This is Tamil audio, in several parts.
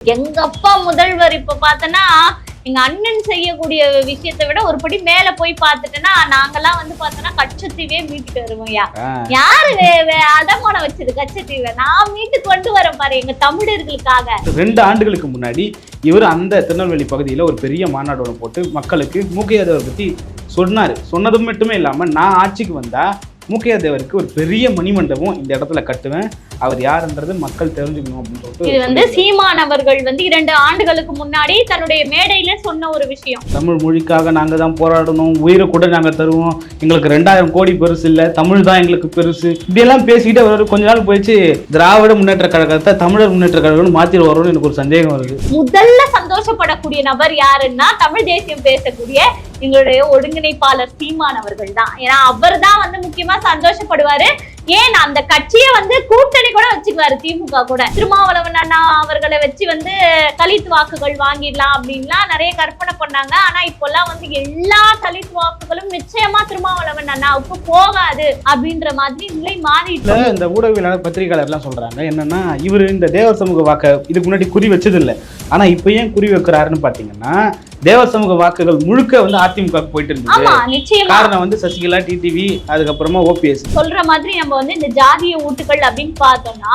எங்க அப்பா முதல்வர் இப்ப பார்த்தனா எங்க அண்ணன் செய்யக்கூடிய விஷயத்தை விட ஒரு படி மேல போய் பார்த்துட்டேன்னா நாங்கெல்லாம் வந்து பார்த்தோன்னா கச்சத்தீவே மீட்டுட்டு வருவோம்யா. யாரு அடமானம் வச்சது கச்சத்தீவை? நான் மீட்டு கொண்டு வரேன் பாரு எங்க தமிழர்களுக்காக. ரெண்டு ஆண்டுகளுக்கு முன்னாடி இவர் அந்த திருநெல்வேலி பகுதியில் ஒரு பெரிய மாநாடு போட்டு மக்களுக்கு மூக்கையா தேவர் பற்றி சொன்னார். சொன்னது மட்டுமே இல்லாமல் நான் ஆட்சிக்கு வந்தா மூக்கையா தேவருக்கு ஒரு பெரிய மணிமண்டபம் இந்த இடத்துல கட்டுவேன். அவர் யாருன்றது மக்கள் தெரிஞ்சுக்கணும் அப்படின்னு சொல்லிட்டு இது வந்து சீமான் அவர்கள் வந்து இரண்டு ஆண்டுகளுக்கு முன்னாடி தன்னுடைய மேடையில சொன்ன ஒரு விஷயம். தமிழ் மொழிக்காக நாங்கள் தான் போராடணும். உயிரை கூட நாங்கள் தருவோம். எங்களுக்கு ரெண்டாயிரம் கோடி பெருசு இல்லை. தமிழ் தான் எங்களுக்கு பெருசு. இப்படியெல்லாம் பேசிக்கிட்டு அவர் கொஞ்ச நாள் போயிடுச்சு. திராவிட முன்னேற்ற கழகத்தை தமிழர் முன்னேற்ற கழகம்னு மாற்றி வரும்னு எனக்கு ஒரு சந்தேகம் வருது. முதல்ல சந்தோஷப்படக்கூடிய நபர் யாருன்னா தமிழ் தேசியம் பேசக்கூடிய எங்களுடைய ஒருங்கிணைப்பாளர் சீமான் அவர்கள் தான் ஏன்னா அவர் தான் வந்து முக்கியமா சந்தோஷப்படுவாரு. ஏன் அந்த கட்சியை வந்து கூட்டணி கூட வச்சுக்குவாரு திமுக கூட? திருமாவளவன் அண்ணா அவர்களை வச்சு வந்து தலித் வாக்குகள் வாங்கிடலாம் அப்படின்லாம் நிறைய கற்பனை பண்ணாங்க. ஆனா இப்போல்லாம் வந்து எல்லா தலித் வாக்குகளும் நிச்சயமா திருமாவளவன் அண்ணாவுக்கு போகாது அப்படின்ற மாதிரி நிலை மாறிட்டு இந்த ஊடகவியலாளர் பத்திரிகையாளர்லாம் சொல்றாங்க. என்னன்னா இவர் இந்த தேவர் சமூக வாக்க இதுக்கு முன்னாடி குறி வச்சது இல்லை ஆனா இப்போ ஏன் குறி வைக்கிறாருன்னு பாத்தீங்கன்னா தேவர் சமூக வாக்குகள் முழுக்க வந்து அதிமுக போயிட்டு இருந்தது. காரணம் வந்து சசிகலா டிடிவி அதுக்கப்புறமா ஓபிஎஸ் சொல்ற மாதிரி நம்ம வந்து இந்த ஜாதிய ஊட்டுகள் அப்படின்னு பார்த்தோம்னா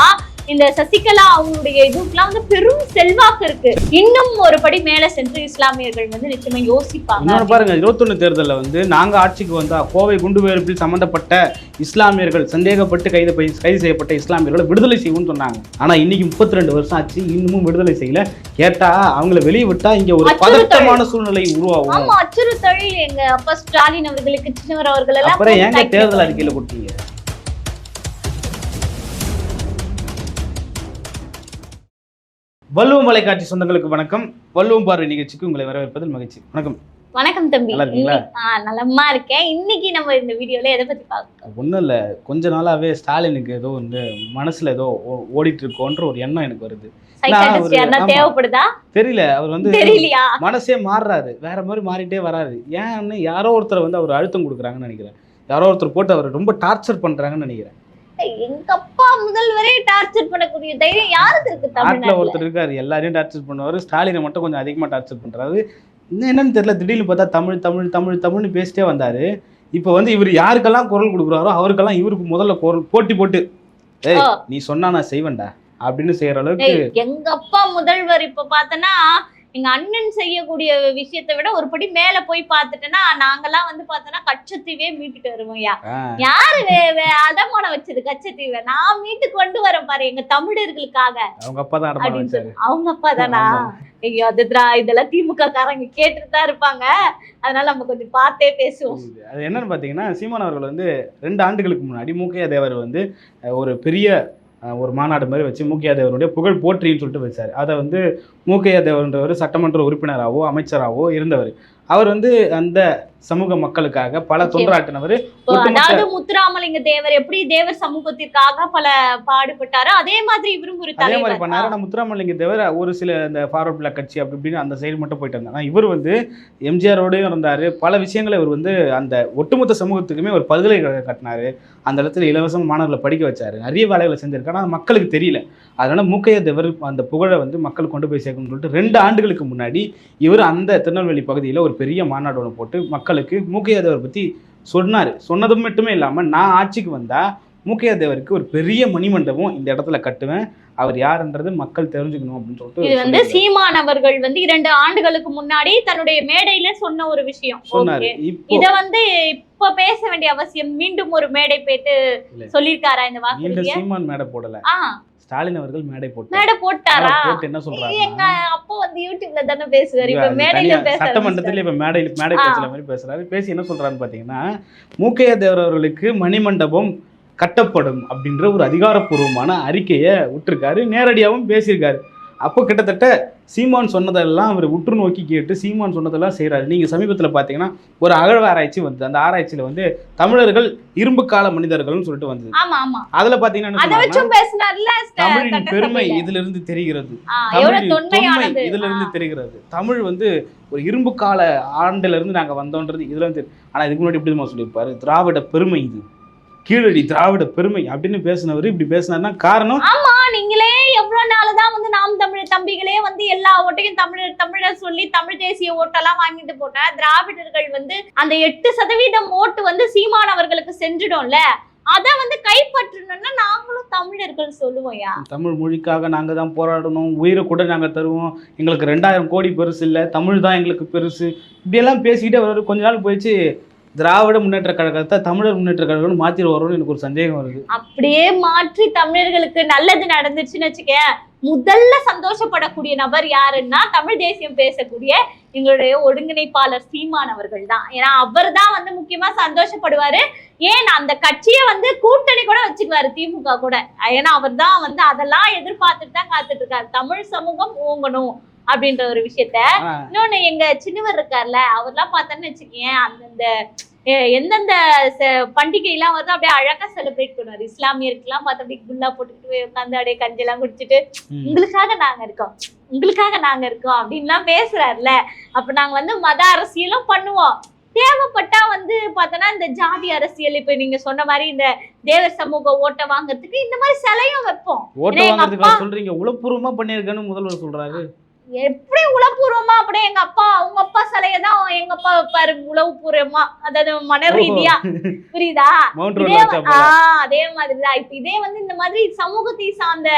இந்த சசிகலா அவங்களுடைய இதுக்கெல்லாம் வந்து பெரும் செல்வாக்கு இருக்கு. இன்னும் ஒரு படி மேல சென்று இஸ்லாமியர்கள் வந்து நிச்சயமா யோசிப்பாங்க. பாருங்க இருபத்தொன்னு தேர்தலில் வந்து நாங்க ஆட்சிக்கு வந்தா கோவை குண்டு வெடிப்பில் சம்பந்தப்பட்ட இஸ்லாமியர்கள் சந்தேகப்பட்டு கைது கைது செய்யப்பட்ட இஸ்லாமியர்களை விடுதலை செய்வோம்னு சொன்னாங்க. ஆனா இன்னைக்கு முப்பத்தி ரெண்டு வருஷம் ஆச்சு இன்னமும் விடுதலை செய்யல. கேட்டா அவங்கள வெளியே விட்டா இங்க ஒரு. பதட்டமான சூழ்நிலை உருவாகும். ஆமா அச்சுறுத்தல். எங்க அப்பா ஸ்டாலின் அவர்களுக்கு சின்னவர் அவர்கள் அப்புறம் ஏங்க தேர்தல். அறிக்கையில கொடுத்தீங்க? வள்ளுவம் வலைக்காட்சி சொந்தங்களுக்கு வணக்கம். வள்ளுவம் பார்வை நிகழ்ச்சிக்கு உங்களை வரவேற்பதில் மகிழ்ச்சி. வணக்கம். வணக்கம் தம்பி. நலமா இருக்கேன். இன்னைக்கு நம்ம இந்த வீடியோல எதை பத்தி பார்க்க ஒன்றும் இல்லை. கொஞ்ச நாளாவே ஸ்டாலினுக்கு ஏதோ வந்து மனசுல ஏதோ ஓடிட்டு இருக்கோன்ற ஒரு எண்ணம் எனக்கு வருது. தேவைப்படுதா? தெரியல. அவர் வந்து தெரியலையா? மனசே மாறுறாரு. வேற மாதிரி மாறிட்டே வராரு. ஏன்னு யாரோ ஒருத்தர் வந்து அவர் அழுத்தம் கொடுக்குறாங்கன்னு நினைக்கிறேன். யாரோ ஒருத்தர் போட்டு அவர் ரொம்ப டார்ச்சர் பண்றாங்கன்னு நினைக்கிறேன். எங்க அப்பா முதல்வரே டார்ச்சர் பண்ணக்கூடிய தைரியம் யாருக்கு இருக்கு நாட்டில் தமிழ்நாட்டுல? ஒருத்தர் இருக்காரு எல்லாரையும் டார்ச்சர் பண்ணுவார். ஸ்டாலினை மட்டும் கொஞ்சம் அதிகமாக டார்ச்சர் பண்றாரு. இன்னும் என்னன்னு தெரியல திடீர்னு பார்த்தா தமிழ் தமிழ் தமிழ் தமிழ்னு பேசிட்டே வந்தாரு. இப்போ வந்து இவர் யாருக்கெல்லாம் குரல் கொடுக்குறாரோ அவருக்கெல்லாம் இவருக்கு முதல்ல குரல் போட்டி போட்டு ஏய். நீ சொன்னா நான் செய்வேன்டா அப்படின்னு செய்யற அளவுக்கு எங்க அப்பா முதல்வர் இப்ப பார்த்தனா எங்க அண்ணன் செய்யக்கூடிய விஷயத்தை விட ஒரு படி மேல போய் பார்த்துட்டேன்னா நாங்கெல்லாம் வந்து பார்த்தோன்னா கச்சத்தீவே மீட்டுட்டு வருவோம்யா யாரு அடமானம் வச்சது கச்சத்தீவை? நான் மீட்டு கொண்டு வரேன் பாரு எங்க தமிழர்களுக்காக. அவங்க அப்பா தான் அவங்க அப்பா தானா. ஐயோ அது திரா- இதெல்லாம் திமுக காரங்க கேட்டுட்டு தான் இருப்பாங்க. அதனால நம்ம கொஞ்சம் பார்த்தே பேசுவோம். அது என்னன்னு பார்த்தீங்கன்னா சீமான் அவர்கள் வந்து ரெண்டு ஆண்டுகளுக்கு முன்னாடி மூக்கையா தேவர் வந்து ஒரு பெரிய ஒரு மாநாடு மாதிரி வச்சு மூக்கையா தேவருடைய புகழ் போற்றின்னு சொல்லிட்டு வச்சார். அதை வந்து மூக்கையா தேவர்ன்றவர் சட்டமன்ற உறுப்பினராகவோ அமைச்சராகவோ இருந்தவர். அவர் வந்து அந்த சமூக மக்களுக்காக பல. தொண்டாற்றினவர் அதாவது முத்துராமலிங்க தேவர் எப்படி தேவர் சமூகத்திற்காக பல பாடுபட்டாரோ அதே மாதிரி இவரும் ஒரு அதே மாதிரி பண்ணாரு. ஆனால் முத்துராமலிங்க தேவர் ஒரு சில இந்த ஃபார்வர்ட் பிளாக் கட்சி அப்படி இப்படின்னு அந்த சைடு மட்டும் போயிட்டு ஆனால் இவர் வந்து எம்ஜிஆரோடையும் இருந்தார். பல விஷயங்களை இவர் வந்து அந்த ஒட்டுமொத்த சமூகத்துக்குமே ஒரு பல்கலைக்கழகம் கட்டினாரு. அந்த இடத்துல இலவசம் மாணவர்களை படிக்க வச்சாரு. நிறைய வேலைகளை செஞ்சிருக்காரு. ஆனால் மக்களுக்கு தெரியல. அதனால மூக்கைய தேவர் அந்த புகழை வந்து மக்கள் கொண்டு போய் சேர்க்கணும்னு சொல்லிட்டு ரெண்டு ஆண்டுகளுக்கு முன்னாடி இவர் அந்த திருநெல்வேலி பகுதியில் ஒரு பெரிய மாநாடு ஒன்று போட்டு மக்களுக்கு மூக்கைய தேவர் பற்றி சொன்னார். சொன்னது மட்டுமே இல்லாமல் நான் ஆட்சிக்கு வந்தா மூக்கையா தேவருக்கு ஒரு பெரிய மணிமண்டபம் இந்த இடத்துல கட்டுவேன். அவர் யாருன்றது மக்கள் தெரிஞ்சுக்கணும் அப்படின்னு சொல்லிட்டு இது வந்து. சீமான் அவர்கள் வந்து இரண்டு ஆண்டுகளுக்கு முன்னாடி தன்னுடைய மேடையில சொன்ன ஒரு விஷயம். சொன்னாரு. இத வந்து இப்ப பேச வேண்டிய அவசியம் மீண்டும் ஒரு மேடை போயிட்டு இல்ல. சொல்லிருக்காரா இந்த வாக்குறுதிய? சீமான் மேடை போடல. ஸ்டாலின் அவர்கள் மேடை போட்டார். மேடை போட்டாரா? போட்டு என்ன சொல்றாங்க அப்பா வந்து யூடியூப்ல தானே பேசுவாரு இப்ப மேடையில பேச சட்டமன்றத்துல இப்ப மேடையில் மேடை. பேசுற மாதிரி பேசுறாரு. பேசி என்ன சொல்றாருன்னு பாத்தீங்கன்னா மூக்கையா தேவர் அவர்களுக்கு மணிமண்டபம் கட்டப்படும் அப்படின்ற ஒரு அதிகாரப்பூர்வமான அறிக்கையை விட்டுருக்காரு. நேரடியாகவும் பேசியிருக்காரு. அப்போ கிட்டத்தட்ட சீமான் சொன்னதெல்லாம் அவர் உற்று நோக்கி கேட்டு சீமான் சொன்னதெல்லாம் செய்றாரு. நீங்க சமீபத்துல பாத்தீங்கன்னா ஒரு அகழ்வு ஆராய்ச்சி வந்தது அந்த ஆராய்ச்சியில வந்து தமிழர்கள் இரும்பு கால மனிதர்கள்னு சொல்லிட்டு வந்தது. அதுல ஸ்ட- தமிழின். பெருமை இதுல இருந்து தெரிகிறது தமிழின் தொன்மை தொன்மையானது. இதுல இருந்து ஆ. தெரிகிறது. தமிழ் வந்து ஒரு இரும்பு கால ஆண்டுல இருந்து நாங்க வந்தோன்றது இதுல இருந்து தெரி- ஆனா இதுக்கு முன்னாடி இப்படி சொல்லியிருப்பாரு? திராவிட பெருமை இது. கீழடி திராவிட பெருமை அப்படின்னு பேசினவர் இப்படி பேசினாருன்னா காரணம்? ஆமா நீங்களே எவ்வளவு நாளுதான் வந்து நாம் தமிழர் தம்பிகளே வந்து எல்லா ஓட்டையும் தமிழர் தமிழர் சொல்லி தமிழ் தேசிய ஓட்டெல்லாம் வாங்கிட்டு போட்டா திராவிடர்கள் வந்து அந்த எட்டு சதவீதம் ஓட்டு வந்து சீமானவர்களுக்கு சென்றுடும்ல. அத வந்து கைப்பற்றணும்னா நாங்களும் தமிழர்கள் சொல்லுவோம்யா தமிழ் மொழிக்காக நாங்கள் தான் போராடணும். உயிரை கூட நாங்கள் தருவோம். எங்களுக்கு ரெண்டாயிரம் கோடி பெருசு இல்லை. தமிழ் தான் எங்களுக்கு பெருசு. இப்படியெல்லாம் பேசிக்கிட்டே வர கொஞ்ச நாள் போயிடுச்சு. திராவிட முன்னேற்ற கழகத்தை தமிழர் முன்னேற்ற கழகம்னு மாற்றி வரும்னு எனக்கு ஒரு சந்தேகம் வருது. அப்படியே மாற்றி தமிழர்களுக்கு நல்லது நடந்துச்சுன்னு வச்சுக்கேன் முதல்ல சந்தோஷப்படக்கூடிய நபர் யாருன்னா தமிழ் தேசியம் பேசக்கூடிய எங்களுடைய ஒருங்கிணைப்பாளர் சீமான் அவர்கள் தான். ஏன்னா அவர் தான் வந்து முக்கியமா சந்தோஷப்படுவாரு. ஏன் அந்த கட்சியை வந்து கூட்டணி கூட வச்சுக்குவாரு திமுக கூட. ஏன்னா அவர் தான் வந்து அதெல்லாம் எதிர்பார்த்துட்டு தான் காத்துட்டு இருக்காரு. தமிழ் சமூகம் ஓங்கணும். அப்படின்ற ஒரு விஷயத்த. இன்னொன்னு எங்க சின்னவர் இருக்கார்ல அவர்லாம் பார்த்தோன்னு வச்சுக்கேன் அந்தந்த எந்தெந்த பண்டிகை எல்லாம் வருதோ அப்படியே அழகா செலிப்ரேட் பண்ணுவார். இஸ்லாமியருக்குலாம் பார்த்து அப்படியே குல்லா போட்டுக்கிட்டு போய் உட்காந்து அப்படியே கஞ்செல்லாம் குடிச்சிட்டு. உங்களுக்காக நாங்க இருக்கோம். உங்களுக்காக நாங்க இருக்கோம். அப்படின்லாம் பேசுறாருல. அப்ப நாங்க வந்து மத அரசியலும் பண்ணுவோம். தேவைப்பட்டா வந்து பார்த்தோன்னா இந்த ஜாதி அரசியல் இப்ப நீங்க சொன்ன மாதிரி இந்த தேவர் சமூக ஓட்டை வாங்குறதுக்கு இந்த மாதிரி சிலையும் வைப்போம். ஓட்டு வாங்குறதுக்காக சொல்றீங்க. உளப்பூர்வமா பண்ணியிருக்கேன்னு முதல்வர் சொல்றாரு. எப்படி உளப்பூர்வமா அப்படியே எங்க அப்பா உங்க அப்பா சிலையை தான் எங்க அப்பா வைப்பாரு உளவுபூர்வமா அதாவது மன ரீதியா. புரியுதா. ஆஹ் அதே மாதிரிதான். இப்ப இதே வந்து இந்த மாதிரி சமூகத்தை சார்ந்த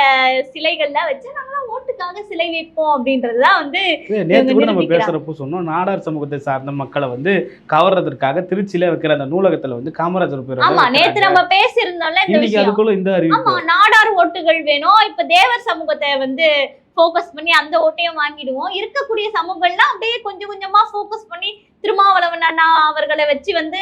சிலைகள்ல வச்சு நாங்களாம் ஓட்டுக்காக சிலை வைப்போம் அப்படின்றதுதான் வந்து நேத்து கூட நம்ம. பேசுறப்போ சொன்னோம் நாடார் சமூகத்தை சார்ந்த மக்களை வந்து கவர்றதற்காக திருச்சியில வைக்கிற அந்த நூலகத்துல வந்து காமராஜர் பேர் ஆமா நேத்து நம்ம பேசியிருந்தோம்ல இந்த விஷயம். அதுக்குள்ள இந்த ஆமா நாடார் ஓட்டுகள் வேணும். இப்ப தேவர் சமூகத்தை வந்து ஃபோக்கஸ் பண்ணி அந்த ஓட்டையும் வாங்கிடுவோம். இருக்கக்கூடிய சமூகம்லாம் அப்படியே கொஞ்சம் கொஞ்சமா ஃபோக்கஸ் பண்ணி திருமாவளவன் அண்ணா அவர்களை வச்சு வந்து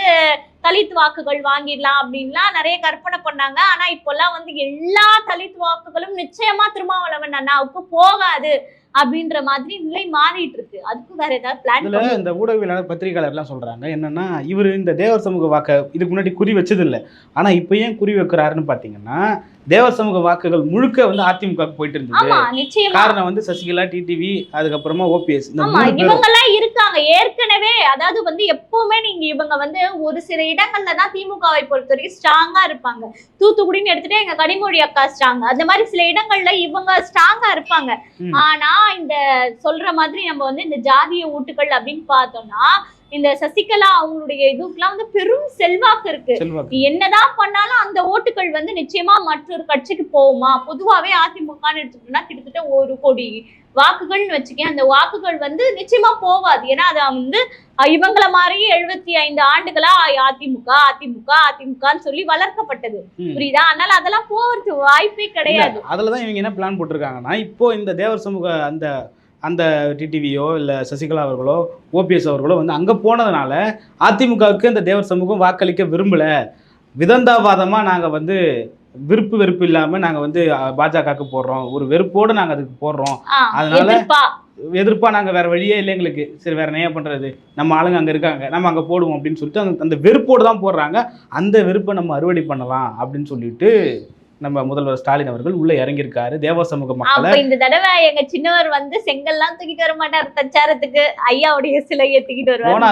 தலித் வாக்குகள் வாங்கிடலாம் அப்படின்லாம் நிறைய கற்பனை பண்ணாங்க. ஆனா இப்போல்லாம் வந்து எல்லா தலித் வாக்குகளும் நிச்சயமா திருமாவளவன் அண்ணாவுக்கு போகாது அப்படின்ற மாதிரி நிலை மாறிட்டு இருக்கு. அதுக்கு வேற ஏதாவது பிளான் இதுல இந்த ஊடகவியலாளர் பத்திரிகையாளர்லாம் சொல்றாங்க. என்னன்னா இவர் இந்த தேவர் சமூக வாக்க இதுக்கு முன்னாடி குறி வச்சது இல்லை ஆனா இப்ப ஏன் குறி வைக்கிறாருன்னு பாத்தீங்கன்னா தேவர் சமூக வாக்குகள் முழுக்க வந்து அதிமுக போயிட்டு இருந்தது. காரணம் வந்து சசிகலா டிடிவி அதுக்கப்புறமா ஓபிஎஸ். இவங்க எல்லாம் இருக்காங்க. ஏற்கனவே அதாவது வந்து எப்பவுமே நீங்க இவங்க வந்து ஒரு சில இடங்கள்ல தான் திமுகவை பொறுத்த வரைக்கும் ஸ்ட்ராங்கா இருப்பாங்க. தூத்துக்குடின்னு எடுத்துட்டு எங்க கனிமொழி அக்கா ஸ்ட்ராங் அந்த மாதிரி சில இடங்கள்ல இவங்க ஸ்ட்ராங்கா இருப்பாங்க. ஆனா இந்த சொல்ற மாதிரி நம்ம வந்து இந்த ஜாதிய ஓட்டுகள் அப்படின்னு பார்த்தோம்னா இந்த சசிகலா அவங்களுடைய இதுக்கெல்லாம் வந்து பெரும் செல்வாக்கு. இருக்கு என்னதான் பண்ணாலும் அந்த ஓட்டுகள் வந்து நிச்சயமா மற்றொரு கட்சிக்கு போகுமா? பொதுவாவே அதிமுகன்னு எடுத்துக்கிட்டோம்னா கிட்டத்தட்ட ஒரு கோடி வாக்குகள்னு வச்சுக்கேன். அந்த வாக்குகள் வந்து நிச்சயமா போகாது. ஏன்னா அது வந்து இவங்கள மாதிரியே எழுபத்தி ஐந்து ஆண்டுகளா அதிமுக அதிமுக அதிமுகன்னு சொல்லி வளர்க்கப்பட்டது. புரியுதா? அதனால அதெல்லாம் போறதுக்கு வாய்ப்பே கிடையாது. அதுலதான் இவங்க என்ன பிளான் போட்டிருக்காங்கன்னா இப்போ இந்த தேவர் சமூக அந்த அந்த டிடிவியோ இல்லை சசிகலா அவர்களோ ஓபிஎஸ் அவர்களோ வந்து அங்கே போனதுனால அதிமுகவுக்கு இந்த தேவர் சமூகம் வாக்களிக்க விரும்பல. விதந்தாவாதமாக நாங்கள் வந்து விருப்பு வெறுப்பு இல்லாமல் நாங்கள் வந்து பாஜகவுக்கு போடுறோம். ஒரு வெறுப்போடு நாங்கள் அதுக்கு போடுறோம். அதனால- எதிர்ப்பா? எதிர்ப்பா நாங்கள் வேற வழியே இல்லை எங்களுக்கு. சரி வேற என்ன பண்ணுறது நம்ம ஆளுங்க அங்கே இருக்காங்க. நம்ம அங்கே போடுவோம் அப்படின்னு சொல்லிட்டு அந்த அந்த வெறுப்போடு தான் போடுறாங்க. அந்த வெறுப்பை நம்ம அறுவடை பண்ணலாம் அப்படின்னு சொல்லிட்டு நம்ம முதல்வர் ஸ்டாலின் அவர்கள் உள்ள இறங்கியிருக்காரு. தேவ சமூக மக்களை இந்த தடவை எங்க சின்னவர் வந்து செங்கல்லாம் தூக்கிட்டு வர மாட்டார் பிரச்சாரத்துக்கு ஐயாவுடைய சிலையை தூக்கிட்டு வருவார்.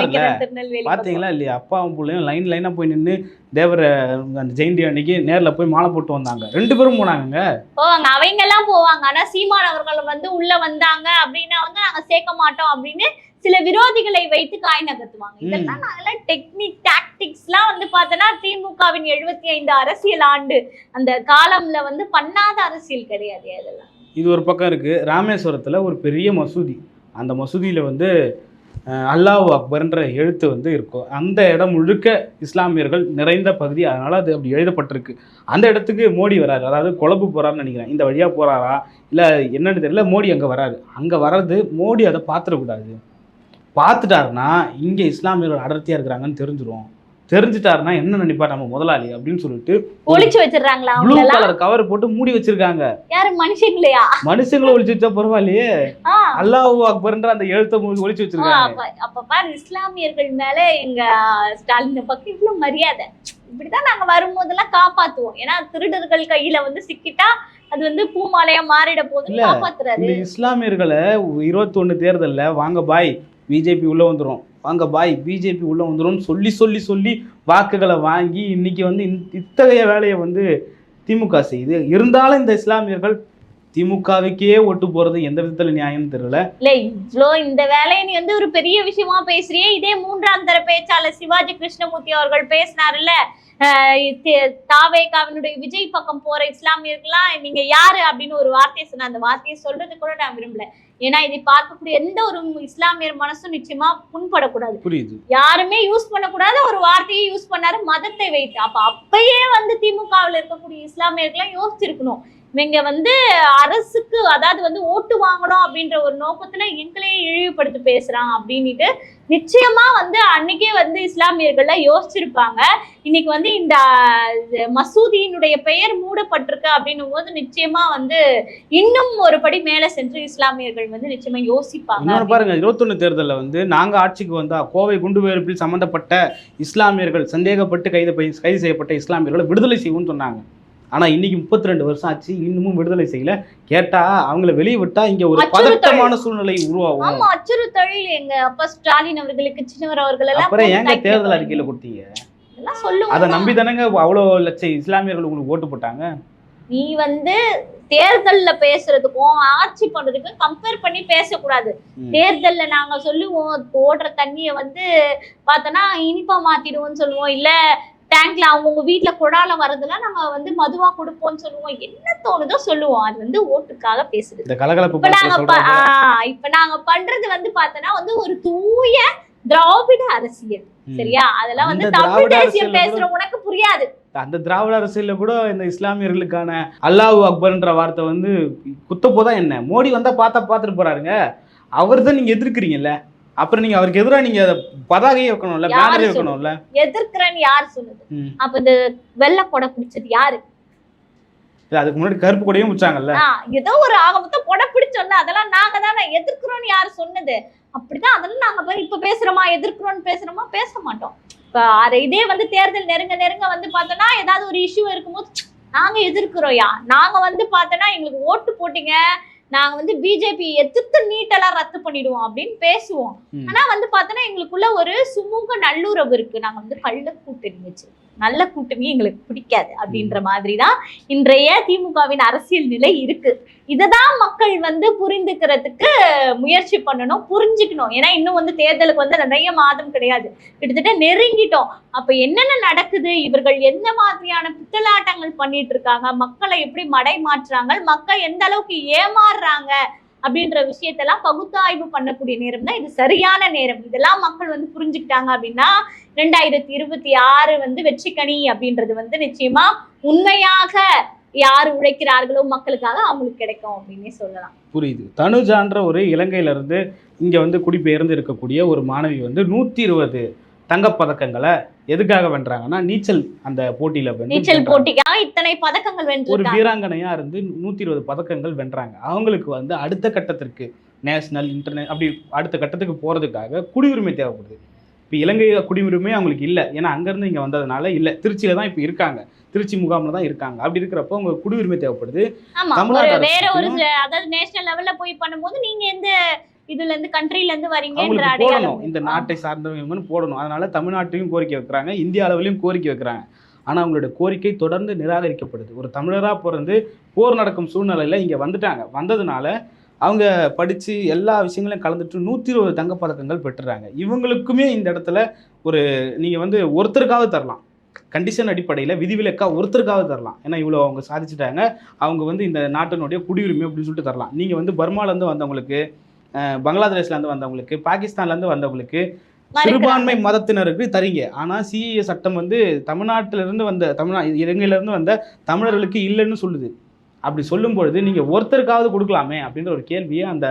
பாத்தீங்களா இல்லையா? அப்பாவும் பிள்ளையும் லைன் லைனாக போய் நின்று தேவர அந்த ஜெயந்தி அன்னைக்கு நேரில் போய் மாலை போட்டு வந்தாங்க. ரெண்டு பேரும் போனாங்க போவாங்க அவங்க எல்லாம் போவாங்க. ஆனா சீமான் அவர்கள் வந்து உள்ள வந்தாங்க அப்படின்னா வந்து நாங்க சேர்க்க மாட்டோம் அப்படின்னு சில விரோதிகளை வைத்து காய் நகர்த்துவாங்க. இதெல்லாம் நாங்கெல்லாம் டெக்னிக் டாக்டிக்ஸ் எல்லாம் வந்து பார்த்தோன்னா திமுகவின் எழுபத்தி ஐந்து அரசியல் ஆண்டு அந்த காலம்ல வந்து பண்ணாத அரசியல் கிடையாது அதெல்லாம். இது ஒரு பக்கம் இருக்கு. ராமேஸ்வரத்துல ஒரு பெரிய மசூதி. அந்த மசூதியில வந்து அல்லாஹ் அக்பர்ன்ற எழுத்து வந்து இருக்கும். அந்த இடம் முழுக்க இஸ்லாமியர்கள் நிறைந்த பகுதி. அதனால அது அப்படி எழுதப்பட்டிருக்கு. அந்த இடத்துக்கு மோடி வராரு. அதாவது கொழம்பு போறாருன்னு நினைக்கிறேன். இந்த வழியா போறாரா? இல்ல என்னன்னு தெரியல. மோடி அங்க வராரு. அங்க வர்றது மோடி அதை பார்த்துடக்கூடாது. பார்த்துட்டாருன்னா இங்க இஸ்லாமியர்கள் அடர்த்தியா இருக்கிறாங்கன்னு தெரிஞ்சிரும். தெரிஞ்சுட்டாருன்னா என்ன நினைப்பா நம்ம முதலாளி அப்படின்னு சொல்லிட்டு ஒளிச்சு வச்சிடுறாங்களா ப்ளூ கலர் கவர் போட்டு மூடி வச்சிருக்காங்க. யாரு மனுஷங்களையா மனுஷங்களை ஒழிச்சு வச்சா பரவாயில்லையே. அல்லாஹ் அக்பர்ன்ற அந்த எழுத்தை மூடி ஒழிச்சு வச்சிருக்காங்க. அப்ப பாரு இஸ்லாமியர்கள் மேல எங்க ஸ்டாலின் பக்கம் இவ்வளவு மரியாதை. இப்படிதான் நாங்க வரும்போதெல்லாம் காப்பாத்துவோம். ஏன்னா திருடர்கள் கையில வந்து சிக்கிட்டா அது வந்து பூமாலையா மாறிட போது இல்ல, காப்பாத்துறாரு. இஸ்லாமியர்களை இருபத்தொன்னு தேர்தல்ல வாங்க பாய் பிஜேபி உள்ள வந்துரும். வாங்க பாய் பிஜேபி உள்ள வந்துரும்னு சொல்லி சொல்லி சொல்லி வாக்குகளை வாங்கி இன்னைக்கு வந்து இத்தகைய வேலையை வந்து திமுக செய்யுது. இருந்தாலும் இந்த இஸ்லாமியர்கள் திமுகவுக்கே ஓட்டு போறது எந்த விதத்துல நியாயம் தெரியல. இல்ல இவ்வளோ இந்த வேலையை நீ வந்து ஒரு பெரிய விஷயமா பேசுறியே. இதே மூன்றாம் தர பேச்சாளர் சிவாஜி கிருஷ்ணமூர்த்தி அவர்கள் பேசினாருல்ல தாவேகாவினுடைய விஜய் பக்கம் போற இஸ்லாமியர்கள்லாம் நீங்க யாரு? அப்படின்னு ஒரு வார்த்தையை சொன்ன அந்த வார்த்தையை சொல்றது கூட நான் விரும்பல. ஏன்னா இதை பார்க்கக்கூடிய எந்த ஒரு இஸ்லாமியர் மனசும் நிச்சயமா புண்படக்கூடாது. புரியுது. யாருமே யூஸ் பண்ணக்கூடாத. ஒரு வார்த்தையை யூஸ் பண்ணாரு மதத்தை வைத்து. அப்ப அப்பயே வந்து திமுகவில் இருக்கக்கூடிய இஸ்லாமியர்கள்லாம் யோசிச்சிருக்கணும். இவங்க வந்து அரசுக்கு அதாவது வந்து ஓட்டு வாங்கணும் அப்படின்ற ஒரு நோக்கத்துல எங்களையே இழிவுபடுத்தி பேசுறான் அப்படின்னுட்டு நிச்சயமா வந்து அன்னைக்கே வந்து இஸ்லாமியர்கள்ல யோசிச்சிருப்பாங்க. இன்னைக்கு வந்து இந்த மசூதியினுடைய பெயர் மூடப்பட்டிருக்கு அப்படின்னும் போது நிச்சயமா வந்து இன்னும் ஒரு படி மேல சென்று இஸ்லாமியர்கள் வந்து நிச்சயமா யோசிப்பாங்க பாருங்க இருபத்தொன்னு தேர்தலில் வந்து நாங்க ஆட்சிக்கு வந்தா கோவை குண்டு வெறுப்பில் சம்பந்தப்பட்ட இஸ்லாமியர்கள் சந்தேகப்பட்டு கைது கைது செய்யப்பட்ட இஸ்லாமியர்களை விடுதலை செய்வோம்னு சொன்னாங்க. ஆனா இன்னைக்கு முப்பத்தி ரெண்டு வருஷம் ஆச்சு. இன்னமும் விடுதலை செய்யல. கேட்டா அவங்கள வெளியே விட்டா இங்க ஒரு. பதட்டமான சூழ்நிலை உருவாகும். ஆமா அச்சுறுத்தல் எங்க அப்பா ஸ்டாலின் அவர்களுக்கு சின்னவர் அவர்கள் எல்லாம் அப்புறம் ஏங்க தேர்தல். அறிக்கையில கொடுத்தீங்க? அதை நம்பி தானங்க அவ்வளோ லட்சம் இஸ்லாமியர்கள் உங்களுக்கு ஓட்டு போட்டாங்க? நீ வந்து தேர்தல்ல பேசுறதுக்கும் ஆட்சி பண்றதுக்கும் கம்பேர் பண்ணி பேசக்கூடாது. தேர்தல்ல நாங்க சொல்லுவோம் ஓடுற தண்ணிய வந்து பார்த்தோன்னா இனிப்பா மாத்திடுவோம்னு சொல்லுவோம். இல்ல டேங்க்ல அவங்கவுங்க வீட்ல குடால வரதெல்லாம் நாங்க வந்து மதுவா கொடுப்போம்னு சொல்லுவோம். என்ன தோணுதோ சொல்லுவோம். அது வந்து ஓட்டுக்காக பேசுறது. இப்ப நாங்க இப்ப நாங்க பண்றது வந்து பார்த்தோன்னா வந்து ஒரு தூய திராவிட அரசியல். சரியா? அதெல்லாம் வந்து தமிழ் தேசியம் பேசுற உனக்கு புரியாது. அந்த திராவிட அரசியல்ல கூட இந்த இஸ்லாமியர்களுக்கான அல்லாஹ் அக்பர்ன்ற வார்த்தை வந்து குத்த போதா என்ன? மோடி வந்தா பார்த்தா பார்த்துட்டு போறாருங்க. அவர் தான் நீங்க எதிர்க்கிறீங்கல்ல? அப்புறம் நீங்க அவருக்கு எதிராக நீங்க பதாகையை வைக்கணும்ல பேனரே? வைக்கணும்ல? எதிர்க்கிறேன்னு யார் ம். அப்ப இந்த வெள்ளை கொடை பிடிச்சது யாரு? அதுக்கு முன்னாடி கருப்பு கொடையும் வச்சாங்கல்ல ஆ, ஏதோ ஒரு ஆகமத்த கொடை பிடிச்சோம்ல அதெல்லாம் நாங்க தானே எதிர்க்கிறோம்னு யாரு சொன்னது? அப்படிதான் அதெல்லாம் நாங்க போய் இப்ப பேசுறோமா? எதிர்க்கிறோம்னு பேசுறோமா? பேச மாட்டோம். இப்ப அது இதே வந்து தேர்தல் நெருங்க நெருங்க வந்து பார்த்தோம்னா ஏதாவது ஒரு இஷ்யூ இருக்கும்போது நாங்க எதிர்க்கிறோம்யா. நாங்க வந்து பார்த்தோன்னா எங்களுக்கு ஓட்டு போட்டீங்க. நாங்க வந்து பிஜேபி எதிர்த்து நீட்டெல்லாம் ரத்து பண்ணிடுவோம் அப்படின்னு பேசுவோம். ஆனா வந்து பார்த்தோன்னா எங்களுக்குள்ள ஒரு சுமூக நல்லுறவு இருக்கு. நாங்க வந்து கள்ள கூட்டணி வச்சு நல்ல கூட்டணி எங்களுக்கு பிடிக்காது அப்படின்ற மாதிரி தான் இன்றைய திமுகவின் அரசியல் நிலை இருக்கு. இததான் மக்கள் வந்து புரிந்துக்கிறதுக்கு முயற்சி பண்ணணும் புரிஞ்சுக்கணும். ஏன்னா இன்னும் வந்து தேர்தலுக்கு வந்து நிறைய மாதம் கிடையாது. கிட்டத்தட்ட நெருங்கிட்டோம். அப்ப என்னென்ன நடக்குது? இவர்கள் எந்த மாதிரியான பித்தலாட்டங்கள் பண்ணிட்டு இருக்காங்க? மக்களை எப்படி மடை மாற்றுறாங்க? மக்கள் எந்த அளவுக்கு ஏமாறுறாங்க? அப்படின்ற விஷயத்தெல்லாம் பகுத்தாய்வு பண்ணக்கூடிய நேரம் தான். இது சரியான நேரம். இதெல்லாம் மக்கள் வந்து புரிஞ்சுக்கிட்டாங்க அப்படின்னா ரெண்டாயிரத்தி இருபத்தி ஆறு வந்து வெற்றிக்கணி அப்படின்றது வந்து நிச்சயமா உண்மையாக யார் உழைக்கிறார்களோ மக்களுக்காக அவங்களுக்கு கிடைக்கும் அப்படின்னே சொல்லலாம். புரியுது. தனுஜான்ற ஒரு இலங்கையிலிருந்து இங்கே வந்து குடிபெயர்ந்து இருக்கக்கூடிய ஒரு மாணவி வந்து நூற்றி இருபது தங்கப்பதக்கங்களை எதுக்காக வென்றாங்கன்னா நீச்சல் அந்த போட்டியில நீச்சல். போட்டிக்காக இத்தனை பதக்கங்கள் ஒரு வென்றிருக்காங்க வீராங்கனையா இருந்து நூத்தி இருபது பதக்கங்கள் வென்றாங்க. அவங்களுக்கு வந்து அடுத்த கட்டத்திற்கு நேஷனல் இன்டர்நேஷனல் அப்படி அடுத்த கட்டத்துக்கு போறதுக்காக குடியுரிமை தேவைப்படுது. இப்போ இலங்கை குடியுரிமை அவங்களுக்கு இல்லை. ஏன்னா அங்கேருந்து இங்கே வந்ததுனால இல்லை. திருச்சியில தான் இப்போ இருக்காங்க. திருச்சி முகாமில் தான் இருக்காங்க. அப்படி இருக்கிறப்போ அவங்க குடியுரிமை தேவைப்படுது. தமிழ்நாடு ஒரு வேற ஒரு அதாவது நேஷனல் லெவல்ல போய் பண்ணும்போது நீங்க எந்த இதுல இருந்து கண்ட்ரில இருந்து வரீங்கன்ற போடணும். இந்த நாட்டை சார்ந்தவங்கன்னு போடணும். அதனால தமிழ்நாட்டையும் கோரிக்கை வைக்கிறாங்க. இந்திய அளவிலையும் கோரிக்கை வைக்கிறாங்க. ஆனால் அவங்களோட கோரிக்கை தொடர்ந்து நிராகரிக்கப்படுது. ஒரு தமிழராக பிறந்து போர் நடக்கும் சூழ்நிலையில் இங்கே வந்துட்டாங்க. வந்ததுனால அவங்க படித்து எல்லா விஷயங்களையும் கலந்துட்டு நூற்றி இருபது தங்கப்பதக்கங்கள் பெற்றுறாங்க. இவங்களுக்குமே இந்த இடத்துல ஒரு நீங்கள் வந்து ஒருத்தருக்காவது தரலாம். கண்டிஷன் அடிப்படையில் விதிவிலக்கா ஒருத்தருக்காவது தரலாம். ஏன்னா இவ்வளோ அவங்க சாதிச்சிட்டாங்க. அவங்க வந்து இந்த நாட்டினுடைய குடியுரிமை அப்படின்னு சொல்லிட்டு தரலாம். நீங்கள் வந்து பர்மாலேருந்து வந்தவங்களுக்கு பங்களாதேஷ்லேருந்து வந்தவங்களுக்கு பாகிஸ்தான்லேருந்து வந்தவங்களுக்கு. சிறுபான்மை மதத்தினருக்கு தரீங்க ஆனால் சிஏ சட்டம் வந்து தமிழ்நாட்டிலிருந்து வந்த தமிழ்நா இலங்கையிலேருந்து வந்த தமிழர்களுக்கு இல்லைன்னு சொல்லுது அப்படி சொல்லும் பொழுது நீங்கள் ஒருத்தருக்காவது கொடுக்கலாமே அப்படின்ற ஒரு கேள்வியை அந்த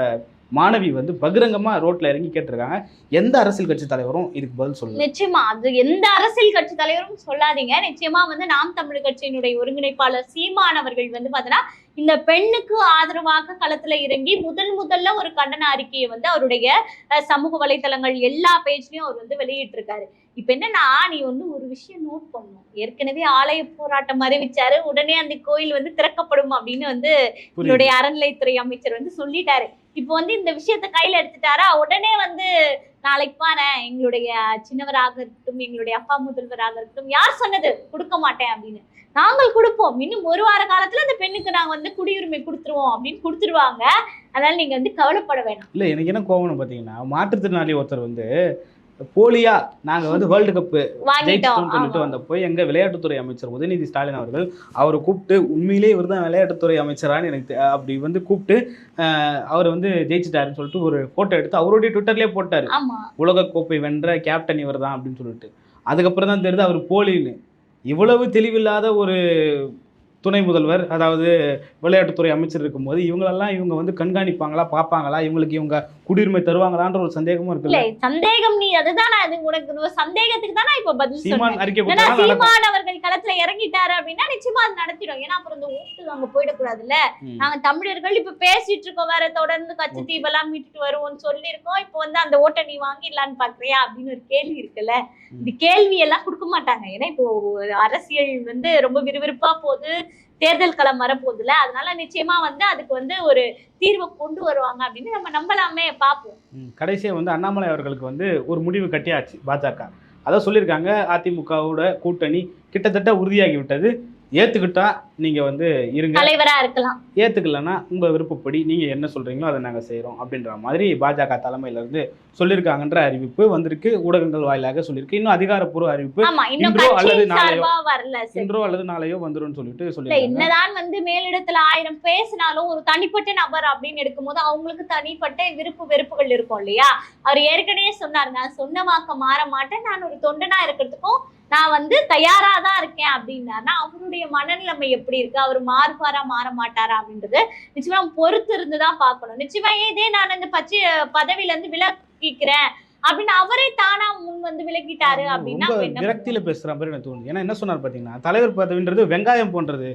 மாணவி வந்து பகிரங்கமாக ரோட்டில் இறங்கி கேட்டிருக்காங்க. எந்த அரசியல் கட்சி தலைவரும் இதுக்கு பதில் சொல்லல. நிச்சயமா அது எந்த அரசியல் கட்சி தலைவரும் சொல்லாதீங்க. நிச்சயமா வந்து நாம் தமிழர் கட்சியினுடைய ஒருங்கிணைப்பாளர் சீமான் அவர்கள் வந்து பாத்தீங்கன்னா இந்த பெண்ணுக்கு ஆதரவாக களத்துல இறங்கி முதல் முதல்ல ஒரு கண்டன அறிக்கையை வந்து அவருடைய சமூக வலைத்தளங்கள் எல்லா பேஜ்லயும் அவர் வந்து வெளியிட்டு இருக்காரு இப்ப என்னன்னா நீ வந்து ஒரு விஷயம் நோட் பண்ணணும். ஏற்கனவே ஆலய போராட்டம் அறிவிச்சாரு. உடனே அந்த கோயில் வந்து திறக்கப்படும் அப்படின்னு வந்து என்னுடைய அறநிலைத்துறை அமைச்சர் வந்து சொல்லிட்டாரு. இப்போ வந்து இந்த விஷயத்த கையில எடுத்துட்டாரா? உடனே வந்து நாளைக்கு பாரு எங்களுடைய சின்னவராக இருக்கட்டும் எங்களுடைய அப்பா முதல்வராக இருக்கட்டும் யார் சொன்னது? கொடுக்க மாட்டேன் அப்படின்னு. நாங்கள் கொடுப்போம். இன்னும் ஒரு வார காலத்துல அந்த பெண்ணுக்கு நாங்க வந்து குடியுரிமை கொடுத்துருவோம் அப்படின்னு கொடுத்துருவாங்க. அதனால நீங்க வந்து கவலைப்பட வேணாம். இல்ல எனக்கு என்ன கோவம்னு பார்த்தீங்கன்னா மாற்றுத்திறனாளி ஒருத்தர் வந்து போலியா நாங்கள் வந்து வேர்ல்டு கப்பு சொல்லிட்டு ஆமா. வந்தப்போ எங்க விளையாட்டுத்துறை அமைச்சர் உதயநிதி ஸ்டாலின் அவர்கள் அவரை கூப்பிட்டு உண்மையிலே இவர் தான் விளையாட்டுத்துறை அமைச்சரான்னு எனக்கு அப்படி வந்து கூப்பிட்டு அவர் வந்து ஜெயிச்சிட்டாருன்னு சொல்லிட்டு ஒரு போட்டோ எடுத்து அவருடைய ட்விட்டர்லேயே போட்டார். உலகக்கோப்பை வென்ற கேப்டன் இவர் தான் அப்படின்னு சொல்லிட்டு. அதுக்கப்புறம் தான் தெரியுது அவர் போலின்னு. இவ்வளவு தெளிவில்லாத ஒரு துணை முதல்வர் அதாவது விளையாட்டுத்துறை அமைச்சர் இருக்கும்போது இவங்களெல்லாம் இவங்க வந்து கண்காணிப்பாங்களா பார்ப்பாங்களா? இவங்களுக்கு இவங்க குடியுரிமை தருவாங்களான்ற ஒரு சந்தேகமும் இல்ல இருக்குல்ல சந்தேகம் நீ அதுதான்? அது உனக்கு சந்தேகத்துக்கு தான் இப்ப பதில் சீமான் அறிக்கை சீமான் அவர்கள் களத்துல இறங்கிட்டாரு அப்படின்னா நிச்சயமா அது நடத்திடும். ஏன்னா அப்புறம் இந்த ஓட்டு அங்க போயிடக்கூடாதுல்ல. நாங்க தமிழர்கள் இப்ப பேசிட்டு இருக்கோம் வேற தொடர்ந்து கச்சத்தீவெல்லாம் மீட்டுட்டு வருவோம்னு சொல்லியிருக்கோம். இப்போ வந்து அந்த ஓட்டை நீ வாங்கிடலான்னு பாக்குறியா அப்படின்னு ஒரு கேள்வி இருக்குல்ல? இந்த கேள்வி எல்லாம் கொடுக்க மாட்டாங்க. ஏன்னா இப்போ அரசியல் வந்து ரொம்ப விறுவிறுப்பா போகுது. தேர்தல் களம் வரப்போகுதுல அதனால நிச்சயமா வந்து அதுக்கு வந்து ஒரு தீர்வை கொண்டு வருவாங்க அப்படின்னு நம்ம நம்பலாமே பார்ப்போம் கடைசியாக கடைசியா வந்து அண்ணாமலை அவர்களுக்கு வந்து ஒரு முடிவு கட்டியாச்சு பாஜக. அதான் சொல்லியிருக்காங்க அதிமுகவோட கூட்டணி கிட்டத்தட்ட உறுதியாகி விட்டது ஏத்துக்கிட்டா நீங்க வந்து இருங்க. தலைவரா இருக்கலாம். ஏத்துக்கலன்னா உங்க விருப்பப்படி நீங்க என்ன சொல்றீங்களோ அதை நாங்க செய்றோம் அப்படின்ற மாதிரி பாஜக தலைமையில இருந்து சொல்லியிருக்காங்கன்ற அறிவிப்பு வந்திருக்கு. ஊடகங்கள் வாயிலாக சொல்லியிருக்கு. இன்னும் அதிகாரப்பூர்வ அறிவிப்பு இன்றோ அல்லது நாளையோ. இன்றோ அல்லது நாளையோ வந்துரும்னு சொல்லிட்டு சொல்லியிருக்காங்க. என்னதான் வந்து மேலிடத்துல ஆயிரம் பேசினாலும் ஒரு தனிப்பட்ட நபர் அப்படின்னு எடுக்கும்போது அவங்களுக்கு தனிப்பட்ட விருப்பு வெறுப்புகள் இருக்கும் இல்லையா? அவர் ஏற்கனவே சொன்னார் நான் சொன்ன வாக்க மாற மாட்டேன். நான் ஒரு தொண்டனா இருக்கிறதுக்கும் நான் வந்து தயாரா தான் இருக்கேன் அப்படின்னாருன்னா அவருடைய மனநிலைமை எப்படி இருக்கு? அவர் மாறுபாரா மாற மாட்டாரா அப்படின்றது நிச்சயமா பொறுத்து இருந்து தான் பார்க்கணும். நிச்சயமா இதே நான் இந்த பச்சை பதவியில இருந்து விலகிக்கிறேன் அப்படின்னு அவரே தானா முன் வந்து விலகிட்டாரு அப்படின்னா விரக்தியில பேசுற மாதிரி எனக்கு தோணுது. ஏன்னா என்ன சொன்னார் பாத்தீங்கன்னா தலைவர் பதவின்றது வெங்காயம் போன்றது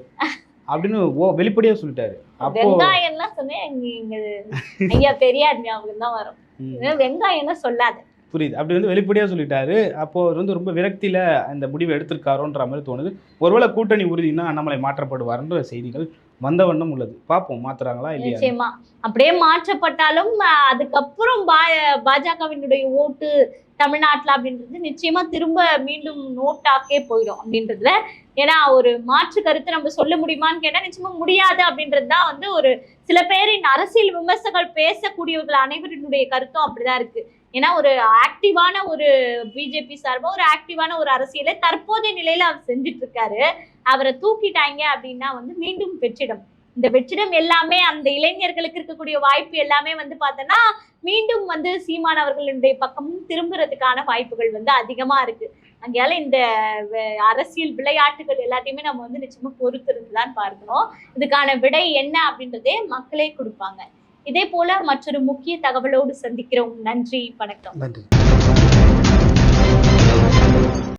அப்படின்னு ஓ வெளிப்படையா சொல்லிட்டாரு. அப்போ வெங்காயம்லாம் சொன்னேன் இங்க ஐயா பெரியார் ஞாபகம் தான் வரும் வெங்காயம் சொல்லாத. புரியுது. அப்படி வந்து வெளிப்படையாக சொல்லிட்டாரு. அப்போ அவர் வந்து ரொம்ப விரக்தியில் அந்த முடிவை எடுத்திருக்காரோன்ற மாதிரி தோணுது. ஒருவேளை கூட்டணி உறுதினா அண்ணாமலை மாற்றப்படுவார்ன்ற செய்திகள் வந்த வண்ணம் உள்ளது. பார்ப்போம். மாத்துறாங்களா இல்லையா? நிச்சயமா. அப்படியே மாற்றப்பட்டாலும் அதுக்கப்புறம் பா- பாஜகவினுடைய ஓட்டு தமிழ்நாட்டில் அப்படின்றது நிச்சயமா திரும்ப மீண்டும் நோட்டாக்கே போயிடும் அப்படின்றதுல. ஏன்னா ஒரு மாற்று கருத்து நம்ம சொல்ல முடியுமான்னு கேட்டால் நிச்சயமா முடியாது அப்படின்றது தான் வந்து ஒரு சில பேரின் அரசியல் விமர்சகர்கள் பேசக்கூடியவர்கள் அனைவரினுடைய கருத்தும் அப்படிதான் இருக்கு. ஏன்னா ஒரு ஆக்டிவான ஒரு பிஜேபி சார்பாக ஒரு ஆக்டிவான ஒரு அரசியலை தற்போதைய நிலையில அவர் செஞ்சுட்டு இருக்காரு அவரை தூக்கிட்டாங்க அப்படின்னா வந்து மீண்டும் வெற்றிடம். இந்த வெற்றிடம் எல்லாமே அந்த இளைஞர்களுக்கு இருக்கக்கூடிய வாய்ப்பு எல்லாமே வந்து பார்த்தோன்னா மீண்டும் வந்து சீமான் அவர்களுடைய பக்கமும் திரும்புறதுக்கான வாய்ப்புகள் வந்து அதிகமா இருக்கு. அங்கேயால இந்த அரசியல் விளையாட்டுகள் எல்லாத்தையுமே நம்ம வந்து நிச்சயமா பொறுத்திருந்து தான் பார்க்கணும். இதுக்கான விடை என்ன அப்படின்றதே மக்களே கொடுப்பாங்க. இதே போல மற்றொரு முக்கிய தகவலோடு சந்திக்கிறோம். நன்றி வணக்கம். நன்றி.